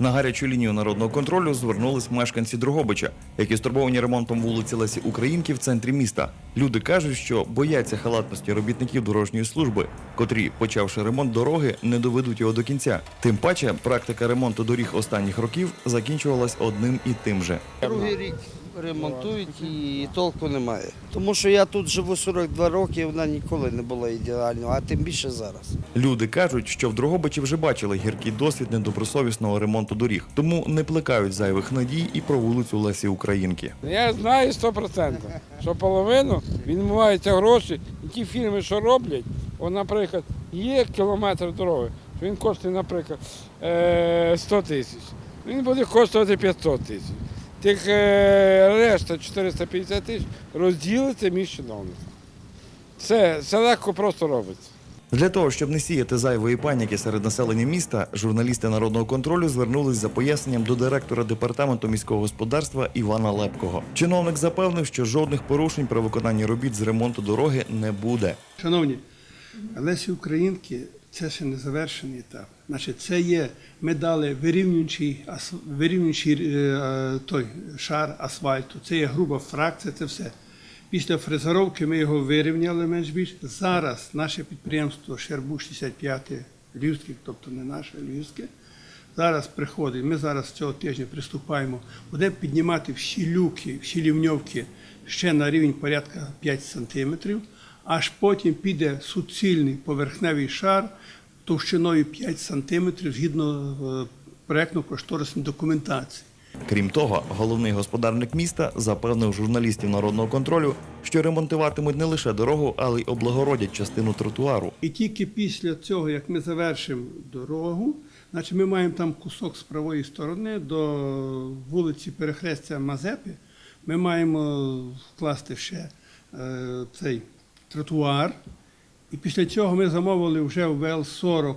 На гарячу лінію народного контролю звернулись мешканці Дрогобича, які стурбовані ремонтом вулиці Лесі Українки в центрі міста. Люди кажуть, що бояться халатності робітників дорожньої служби, котрі, почавши ремонт дороги, не доведуть його до кінця. Тим паче, практика ремонту доріг останніх років закінчувалась одним і тим же. Другий рік ремонтують і толку немає. Тому що я тут живу 42 роки, і вона ніколи не була ідеальною, а тим більше зараз. Люди кажуть, що в Дрогобичі вже бачили гіркий досвід недобросовісного ремонту доріг, тому не плекають зайвих надій і про вулицю Лесі Українки. Я знаю 100%, що половину відмиваються гроші, і ті фільми, що роблять, от, наприклад, є кілометр дороги, що він коштує, наприклад, е, 100 тисяч. Він буде коштувати 500 тисяч. Тих е, решта 450 тисяч розділиться між чиновниками. Це, це легко просто робиться. Для того, щоб не сіяти зайвої паніки серед населення міста, журналісти народного контролю звернулись за поясненням до директора департаменту міського господарства Івана Лепкого. Чиновник запевнив, що жодних порушень при виконанні робіт з ремонту дороги не буде. Шановні, Лесі Українки це ще не завершений етап. Значить, це є, ми дали вирівнюючий, вирівнюючий е, той шар асфальту, це є груба фракція, це все. Після фрезеровки ми його вирівняли менш більш. Зараз наше підприємство Шербу 65 Львівське, тобто не наше Львівське, зараз приходить. Ми зараз цього тижня приступаємо, будемо піднімати всі люки, всі лівньовки ще на рівень порядка 5 сантиметрів, аж потім піде суцільний поверхневий шар товщиною 5 сантиметрів згідно е, проєктно-кошторисної документації. Крім того, головний господарник міста запевнив журналістів народного контролю, що ремонтуватимуть не лише дорогу, але й облагородять частину тротуару. І тільки після цього, як ми завершимо дорогу, значить ми маємо там кусок з правої сторони до вулиці Перехрестя Мазепи. Ми маємо вкласти ще е, цей тротуар. І після цього ми замовили вже в ВЛ-40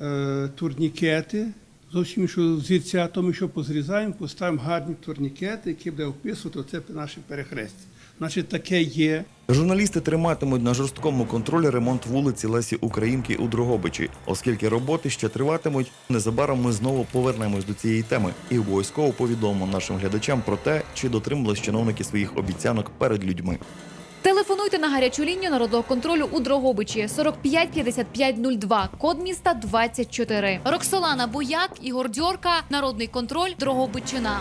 е, турнікети. Зовсім іншого зірця, то ми що позрізаємо, поставимо гарні турнікети, які буде описувати оце наше перехрестя. Значить, таке є. Журналісти триматимуть на жорсткому контролі ремонт вулиці Лесі Українки у Дрогобичі, оскільки роботи ще триватимуть. Незабаром ми знову повернемось до цієї теми і обов'язково повідомимо нашим глядачам про те, чи дотримались чиновники своїх обіцянок перед людьми. Телефонуйте на гарячу лінію народного контролю у Дрогобичі 45 55 02, код міста 24. Роксолана Бояк Ігор Дьорка, Народний контроль, Дрогобичина.